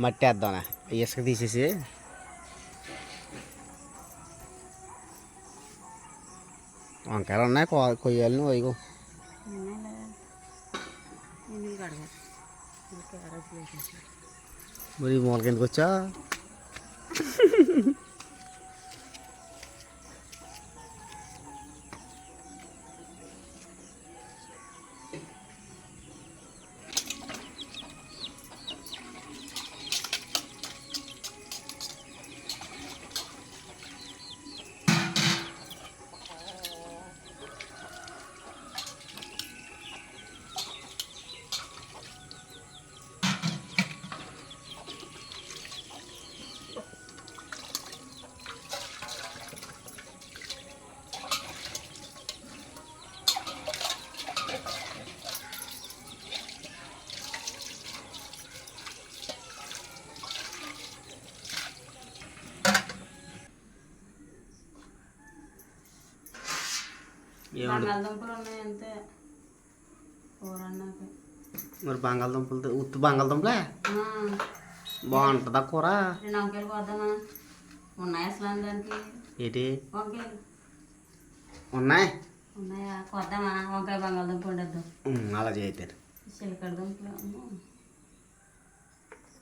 మట్టి వేద్దాం ఇసుక తీసేసి. వంకాయలు ఉన్నాయి. కొయ్యాలి నువ్వు వేసేసి మరి మూలకి ఎందుకు వచ్చా? బంగాళదుంపలు ఉన్నాయి అంతే కూర అన్నాక మరి బంగాళదుంపలు ఉత్తి బంగాళదుంపలే? బాగుంటుందా కూర? రెండు వంకాయలు కోద్దామా? ఉన్నాయి అసలు దానికి ఏంటి? వంకాయలు. ఉన్నాయి? ఉన్నాయా? కొద్దామా? వంకాయ బంగాళదుంప వండేద్దాం. ఉమ్, అలా చేయతారు చిలకడ దుంపలు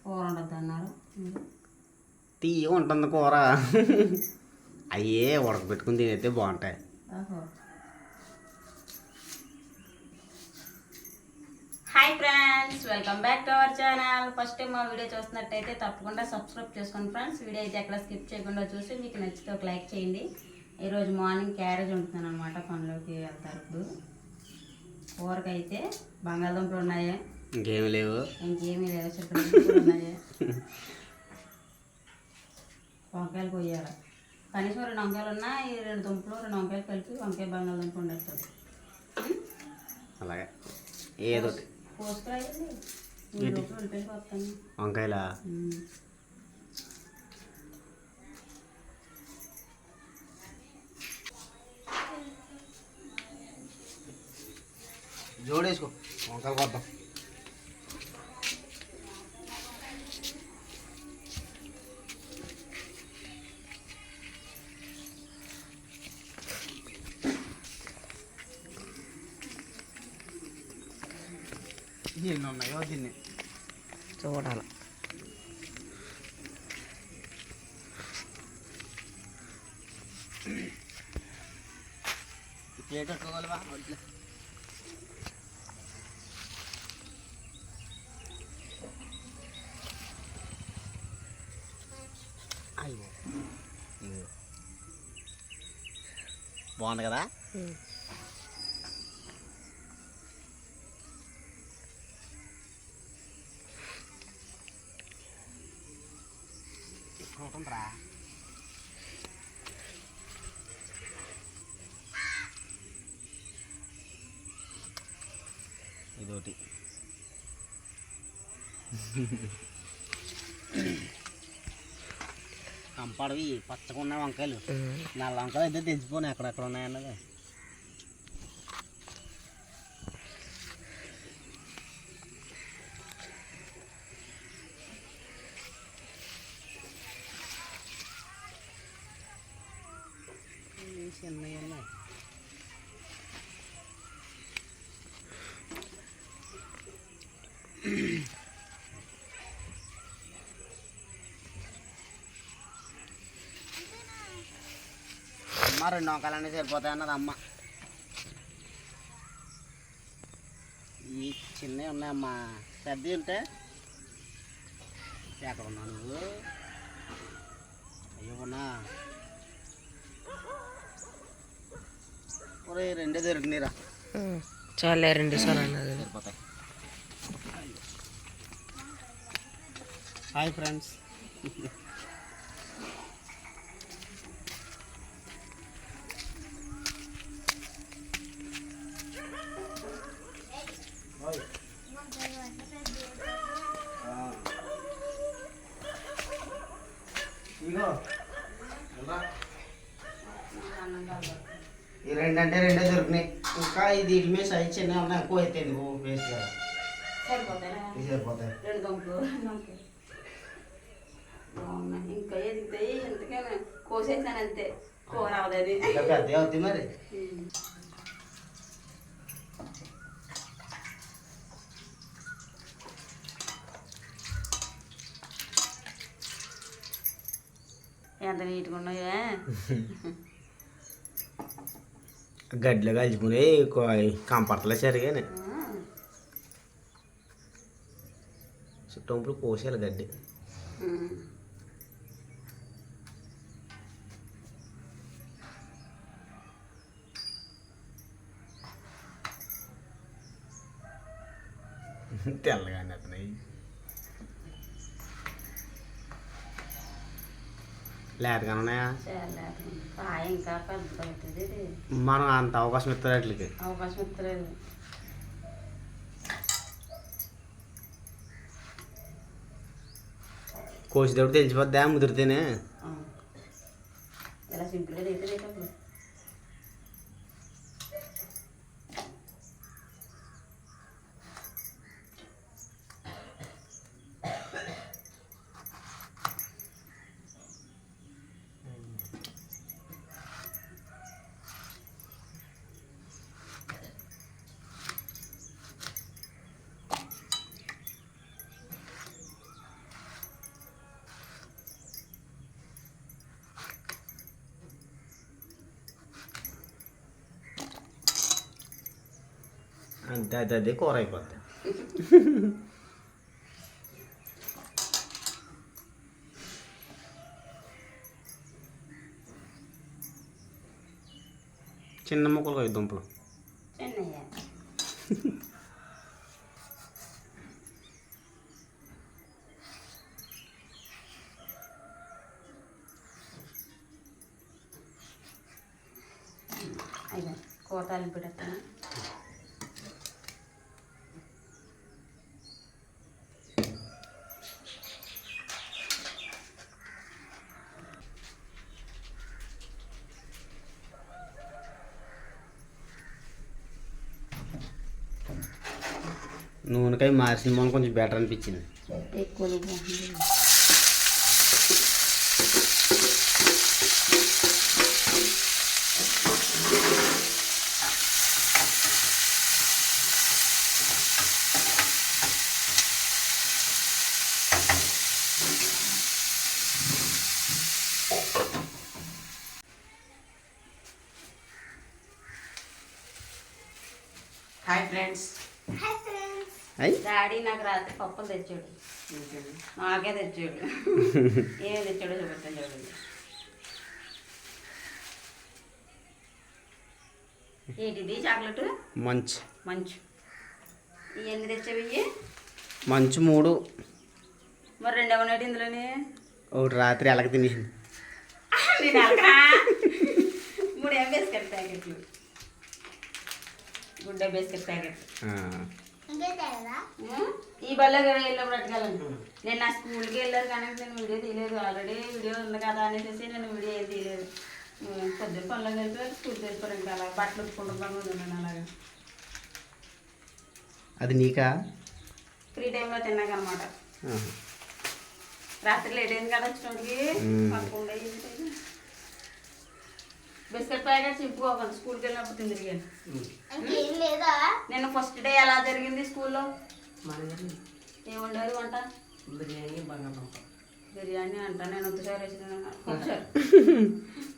కూర ఉండద్దు అన్నారు. తీయ ఉంటుంది కూర. అయ్యే ఉడకబెట్టుకుని తినైతే బాగుంటాయి. Hi friends welcome back to our channel first time మా వీడియో చూస్తున్నట్టయితే తప్పకుండా సబ్స్క్రైబ్ చేసుకోండి ఫ్రెండ్స్ వీడియో అయితే ఎక్కడ స్కిప్ చేయకుండా చూసి మీకు నచ్చితే ఒక లైక్ చేయండి. ఈరోజు మార్నింగ్ క్యారేజ్ ఉంటున్నాను అనమాట పనిలోకి వెళ్తారు ఇప్పుడు. కూరకైతే బంగాళదుంపలు ఉన్నాయి. ఇంకేమి లేవు. ఇంకేమీ లేవు చిక్కుడు ఉన్నాయి? వంకాయలు కొయ్యాలి. కనీసం రెండు వంకాయలు ఉన్నా ఈ రెండు దుంపలు రెండు వంకాయలు కలిపి వంకాయ బంగాళదుంప ఉండేస్తుంది అలాగే. ఏదో వంకాయలా? జోడేసుకో. వంకాయలు కొద్దాం ప్లేట్. బాగుంది కదా ఉంటుందిరా ఇదోటి కంపడవి పచ్చగా ఉన్న వంకాయలు. నల్ల వంకాయలు అయితే తెచ్చిపోను ఎక్కడెక్కడ ఉన్నాయన్నది. చిన్నవి ఉన్నాయి అమ్మ రెండు వంకాయలన్నీ సరిపోతాయి అన్నది అమ్మ. ఈ చిన్నవి ఉన్నాయమ్మా. పెద్దవి ఉంటే ఎక్కడ ఉన్నావు నువ్వు? అయ్యో ఉన్నా ఒరే రెండే దొరికినాయిరా. చాలే రెండు సార్లు అన్నది. సరిపోతాయి. Hi friends. ఈ రెండు అంటే రెండే దొరికినాయి. ఇంకా ఇది మీద సైజ్ చిన్న ఉన్నాయి ఎక్కువ అయితే నువ్వు వేస్ట్ కదా సరిపోతాయా? సరిపోతాయి. రెండు గంపులు బాగున్నాయి. ఇంకా ఎదుగుతాయి ఎందుకైనా కోసేసాను అంతే. కూర పెద్దవి అవుతాయి మరి. ఎంత నీట్గా ఉన్నాయా? గడ్డలు కలిసిపోయి కంపర్తలే సరిగానే చుట్టంపులు కోసేయాలి గడ్డి. తెల్లగానే అతను లేతగానే ఉన్నాయా? కాయ ఇంకా మనం అంత అవకాశం ఇస్తారు వాటికి? అవకాశం ఇస్తలేదు కోసేటప్పుడు తెలిసిపోద్దా ముదిరితేనే. ఇలా సింపుల్గా అంతే అది అదే కూర అయిపోద్ది చిన్న ముక్కలు కొయ్యి దుంపలు. కూర తాలింపు నూనెకాయ మార్చిన మొన్న కొంచెం బెటర్ అనిపించింది. ఎక్కువ హాయ్ ఫ్రెండ్స్ అయ్యి డాడీ నాకు రాత్రి పప్పులు తెచ్చాడు. నాకే తెచ్చాడు. ఏం తెచ్చాడో చూపిస్తాను చూడండి. ఏంటిది చాక్లెట్? మంచి. మంచు. ఇవన్నీ తెచ్చావి? మంచి మూడు. మరి రెండు ఏమన్నాడు ఇందులోని? ఒకటి రాత్రి ఎలక తినేసింది. నేను ఎలకనా? మూడు ఏం బిస్కెట్ ప్యాకెట్లు. గుడ్డ బిస్కెట్ ప్యాకెట్ ఈ బల్ల వెళ్ళినప్పుడు అట్టుకెళ్ళను నేను నా స్కూల్కి వెళ్ళారు కానీ నేను వీడియో తీయలేదు. ఆల్రెడీ వీడియో ఉంది కదా అనేసి నేను వీడియో ఏం తీయలేదు. పొద్దున్న పనులకు వెళ్ళిపోయి స్కూల్కి వెళ్ళిపోయారు ఇంకా అలా బట్టలు ఉట్టుకుంటున్నాను ఉన్నాను అలాగా. అది నీకా? ఫ్రీ టైంలో తిన్నాక అనమాట. రాత్రి లేట్ అయింది కదా వచ్చినోడికి. అయ్యింది బిస్కెట్ ప్యాకెట్ చింపుకోకండి స్కూల్కి వెళ్ళినప్పుడు తిందిరిగాను లేదా? నేను ఫస్ట్ డే ఎలా జరిగింది స్కూల్లో? ఏముండేది వంట? బిర్యానీ బంగాళదుంప బిర్యానీ అంట నేను ఒకసారి ఒకసారి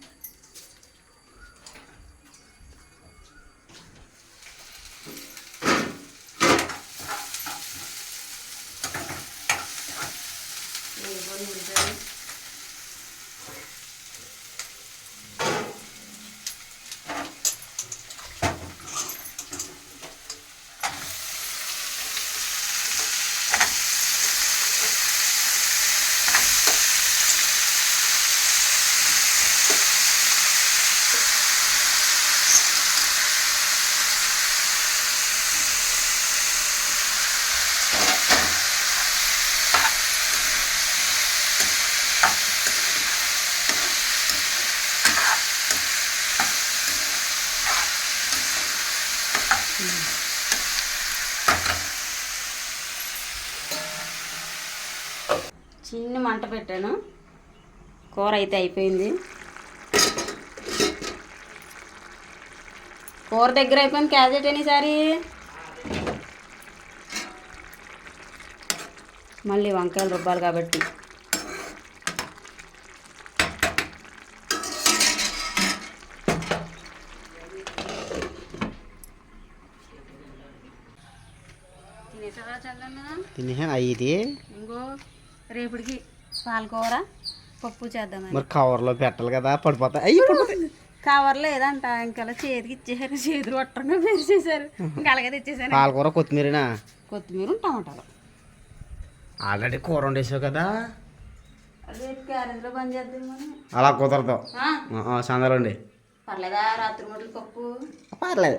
చిన్న మంట పెట్టాను. కూర అయితే అయిపోయింది. కూర దగ్గర అయిపోయింది క్యాజెట్ ఈసారి. మళ్ళీ వంకాయలు రుబ్బాలి కాబట్టి. తినేసావా చందన్న? తినేసాను అయ్యి ఇంకో రేపటికి పాలకూర పప్పు చేద్దామని మరి కవర్లో పెట్టాలి కదా పడిపోతాయి. అయ్యి పడిపోతాయి. కవర్ లేదంట ఇంకా చేతికి ఇచ్చేసారు చేతులు కొట్టంగా వేసేసారు ఇంకా అలాగే తెచ్చేసాను పాలకూర కొత్తిమీరనా? కొత్తిమీర టమాటాలు. ఆల్రెడీ కూర వండేసావు కదా. చేద్దాం అలా కుదరదు. ఆ, సందలండి పర్లేదా రాత్రి మూటలు పప్పు? పర్లేదు.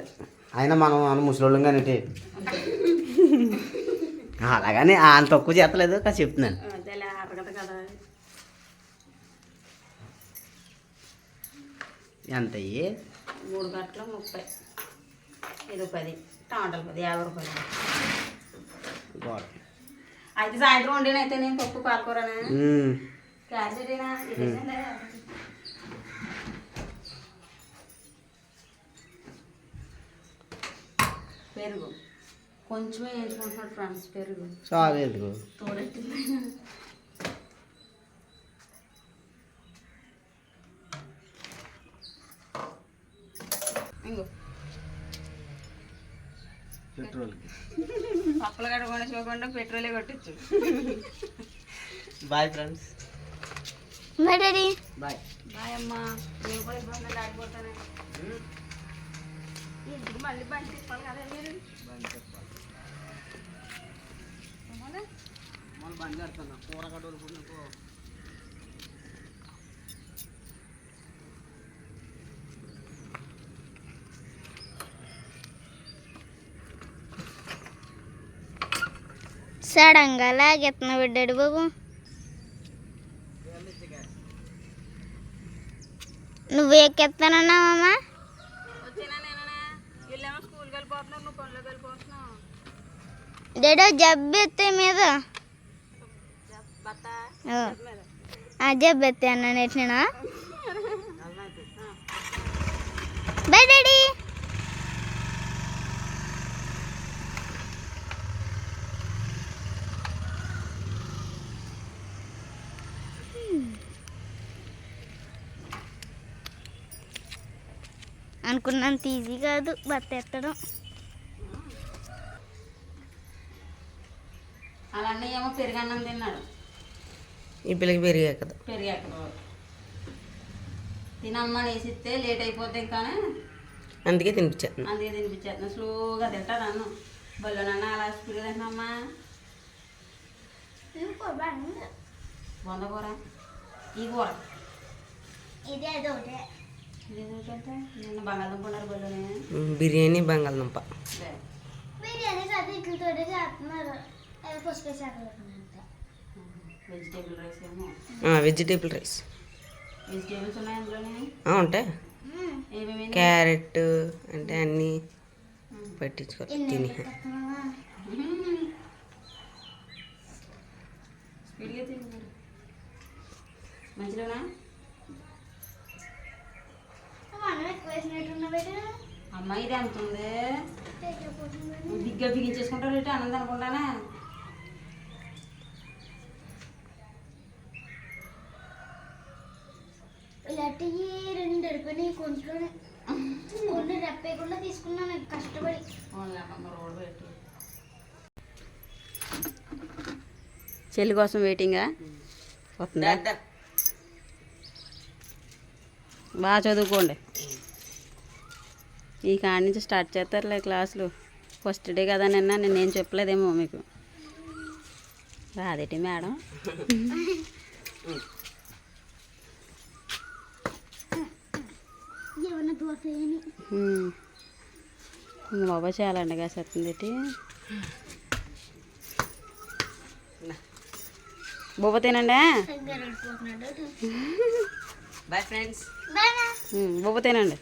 అయినా మనం మన ముసలోళ్ళం కానీ అలాగని అంత తక్కువ చేస్తలేదు కానీ చెప్తున్నాను కదా ఎంత మూడు గంటల ముప్పై. ఇది పది. టమాటాలు పది యాభై రూపాయలు. అయితే సాయంత్రం వండినైతే నేను పప్పు పాలకూరనా. క్యారెటేనా పెరుగు. కొంచెమే వేసుకుంటున్నాడు ఫ్రెండ్స్ పెరుగు. చాలు తోడెట్టింది ఇంకో పెట్రోల్కి కొనుక్కోకుండా పెట్రోలే కొట్టచ్చు bye friends bye daddy bye bye అమ్మా. నేను కూడా ఇబ్బంది ఆడిపోతాను ఇంటికి మళ్ళీ బండి తిప్పాలి కదా మీరు? మళ్ళీ బండి సడన్గా లాగెత్తన పెట్టాడు బాబు. నువ్వు ఎక్కెత్తానన్నావమ్మా డేడో జబ్బు ఎత్తే మీద. జబ్బు ఎత్తే అన్న నెట్టినా బై డాడీ. అనుకున్నంత ఈజీ కాదు బత్త ఎత్తడం అలా అన్నయ్య ఏమో పెరుగన్నం తిన్నాడు. ఈ పిల్లకి పెరిగా కదా. పెరిగాక వేసిస్తే లేట్ అయిపోతే కానీ అందుకే తినిపించాను అందుకే తినిపించేస్తున్నా స్లోగా తింటాను అన్నం. బొల్లనన్న అలా స్పీడ్గా తింటున్నామ్మా. వంద కూర? ఈ కూర. ఇదే అదొకటే. బిర్యానీ బంగాళదుంప. బిర్యానీ చదివి ఇట్లతో చేస్తున్నారు పసుపు వెజిటేబుల్ రైస్ ఏమో ఆ, వెజిటేబుల్ రైస్ వెజిటేబుల్స్ ఉన్నాయి ఉంటాయి. ఏమేమి? క్యారెట్ అంటే అన్నీ పట్టించుకోవాలి తిని. మంచిలోనా అమ్మాయి ఇది ఎంత ఉంది? దిగ్గా బిగించేసుకుంటారు ఏంటి అన్నది అనుకుంటానా రెండు కొంచెం తీసుకున్నాను కష్టపడి. చెల్లి కోసం వెయిటింగా? వస్తుందా? బాగా చదువుకోండి. ఈ కాడి నుంచి స్టార్ట్ చేస్తారులే క్లాసులు. ఫస్ట్ డే కదా నిన్న నేనేం చెప్పలేదేమో మీకు. రాదేటి మేడం? బాబా చాలా అండగా చెప్తుంది బొబ్బ తినండి? బాయ్ ఫ్రెండ్స్ బొబ్బ తినండి.